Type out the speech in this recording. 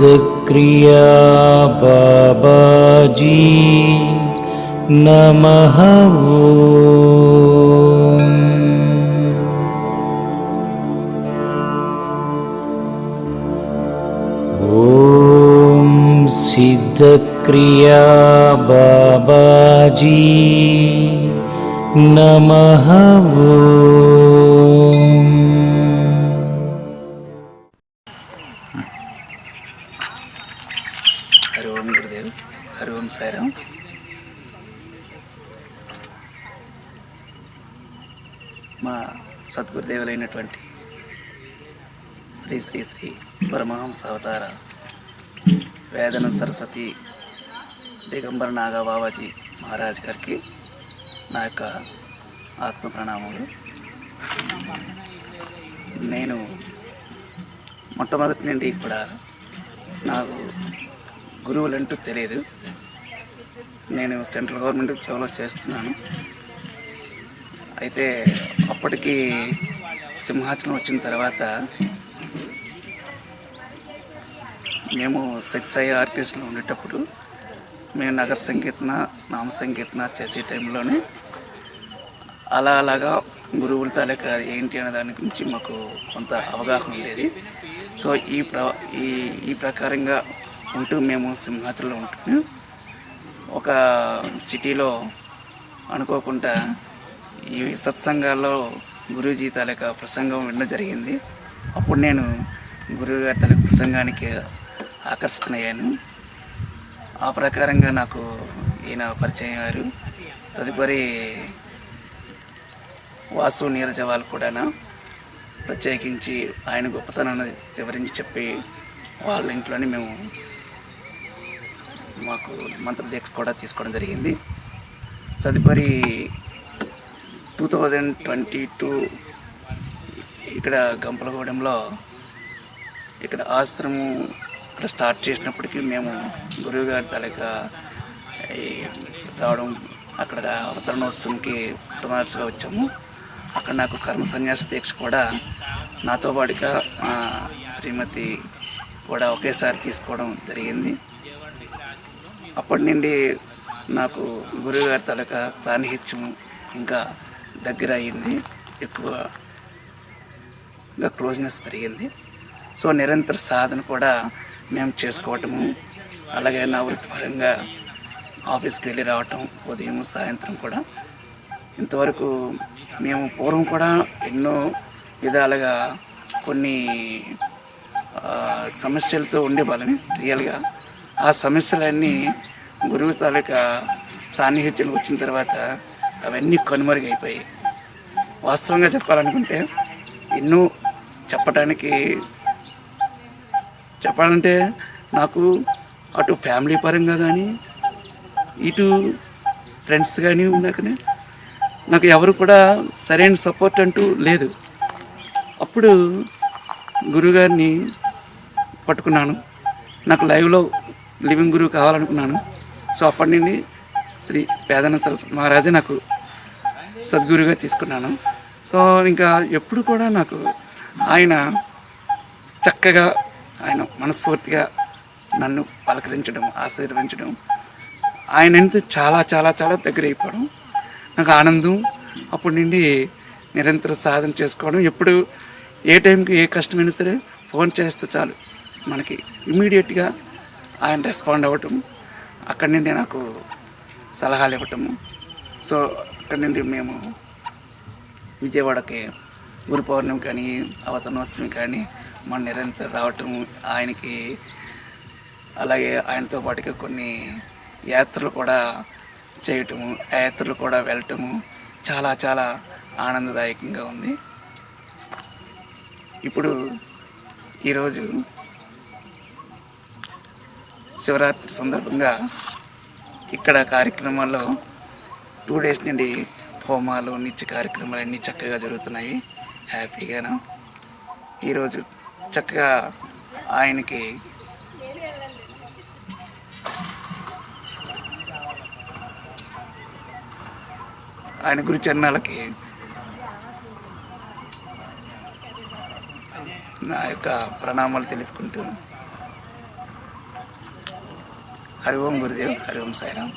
सिद्धक्रिया बाबाजी नमः ॐ सिद्धक्रिया बाबाजी नमः హరి మా సద్గురుదేవులైనటువంటి శ్రీ శ్రీ శ్రీ పరమహంస అవతార వేదన సరస్వతి దిగంబర నాగా బాబాజీ మహారాజ్ గారికి నా యొక్క ఆత్మ ప్రణామములు. నేను మొట్టమొదటి నుండి కూడా నాకు గురువులంటూ తెలియదు. నేను సెంట్రల్ గవర్నమెంట్ ఉద్యోగంలో చేస్తున్నాను. అయితే అప్పటికి సింహాచలం వచ్చిన తర్వాత మేము సత్సాయి ఆర్టిస్టులు ఉండేటప్పుడు మేము నగర సంకీర్తన నామ సంకీర్తన చేసే టైంలోనే అలా అలాగా గురువుల తాలూకా ఏంటి అనే దాని గురించి మాకు కొంత అవగాహన ఉండేది. సో ఈ ప్ర ఈ ఈ ప్రకారంగా ఉంటూ మేము సింహాచలంలో ఉంటున్నాం. ఒక సిటీలో అనుకోకుండా ఈ సత్సంగాల్లో గురూజీ తాలూకా ప్రసంగం వినడం జరిగింది. అప్పుడు నేను గురువు గారి తాలూకా ప్రసంగానికి ఆకర్షితనయ్యాను ఆ ప్రకారంగా నాకు ఈయన పరిచయం అయ్యారు. తదుపరి వాసు నీరజ వాళ్ళు కూడా ప్రత్యేకించి ఆయన గొప్పతనాన్ని వివరించి చెప్పి వాళ్ళ ఇంట్లోనే మేము మాకు మంత్ర దీక్ష కూడా తీసుకోవడం జరిగింది. తదుపరి టూ థౌజండ్ ట్వంటీ టూ ఇక్కడ గంపలగూడెంలో ఇక్కడ ఆశ్రమం ఇక్కడ స్టార్ట్ చేసినప్పటికీ మేము గురువు గారి తాలూకా రావడం అక్కడ అవతరణోత్సవంకి పుట్టమర్చిగా వచ్చాము. అక్కడ నాకు కర్మ సన్యాస దీక్ష కూడా నాతో పాటుగా శ్రీమతి కూడా ఒకేసారి తీసుకోవడం జరిగింది. అప్పటి నుండి నాకు గురువుగారి తలక తాలూకా సాన్నిహిత్యం ఇంకా దగ్గర అయింది. ఎక్కువ ఇంకా క్లోజ్నెస్ పెరిగింది. సో నిరంతర సాధన కూడా మేము చేసుకోవటము అలాగే నా వృత్తిపరంగా ఆఫీస్కి వెళ్ళి రావటం ఉదయం సాయంత్రం కూడా. ఇంతవరకు మేము పూర్వం కూడా ఎన్నో విధాలుగా కొన్ని సమస్యలతో ఉండేవాళ్ళని రియల్గా ఆ సమస్యలన్నీ గురువు తాలూకా సాన్నిహిత్యం వచ్చిన తర్వాత అవన్నీ కనుమరుగైపోయాయి. వాస్తవంగా చెప్పాలనుకుంటే ఎన్నో చెప్పడానికి చెప్పాలంటే నాకు అటు ఫ్యామిలీ పరంగా కానీ ఇటు ఫ్రెండ్స్ కానీ ఉన్నాకనే నాకు ఎవరు కూడా సరైన సపోర్ట్ అంటూ లేదు. అప్పుడు గురుగారిని పట్టుకున్నాను. నాకు లైవ్లో లివింగ్ గురువు కావాలనుకున్నాను. సో అప్పటి నుండి శ్రీ పేదన సరస్వతి మహారాజే నాకు సద్గురుగా తీసుకున్నాను. సో ఇంకా ఎప్పుడు కూడా నాకు ఆయన చక్కగా ఆయన మనస్ఫూర్తిగా నన్ను పలకరించడం ఆశీర్వించడం ఆయన ఎంత చాలా చాలా చాలా దగ్గర అయిపోవడం నాకు ఆనందం. అప్పటి నుండి నిరంతర సాధన చేసుకోవడం. ఎప్పుడు ఏ టైంకి ఏ కష్టమైనా సరే ఫోన్ చేస్తే చాలు. మనకి ఇమీడియట్గా ఆయన రెస్పాండ్ అవ్వటం అక్కడి నుండి నాకు సలహాలు ఇవ్వటము సో అక్కడి నుండి మేము విజయవాడకి గురు పౌర్ణమి కానీ అవతనోత్సవం కానీ మన నిరంతరం రావటం ఆయనకి అలాగే ఆయనతో పాటుగా కొన్ని యాత్రలు కూడా చేయటము ఆ యాత్రలు కూడా వెళ్ళటము చాలా చాలా ఆనందదాయకంగా ఉంది. ఇప్పుడు ఈరోజు శివరాత్రి సందర్భంగా ఇక్కడ కార్యక్రమాల్లో టూ డేస్ నుండి హోమాలు నిత్య కార్యక్రమాలు అన్నీ చక్కగా జరుగుతున్నాయి. హ్యాపీగాను. ఈరోజు చక్కగా ఆయనకి ఆయన గురు చరణాలకి నా యొక్క ప్రణామాలు తెలుపుకుంటూ ஹரி ஓம் குருதேவ் ஹரி ஓம் சாய்ராம்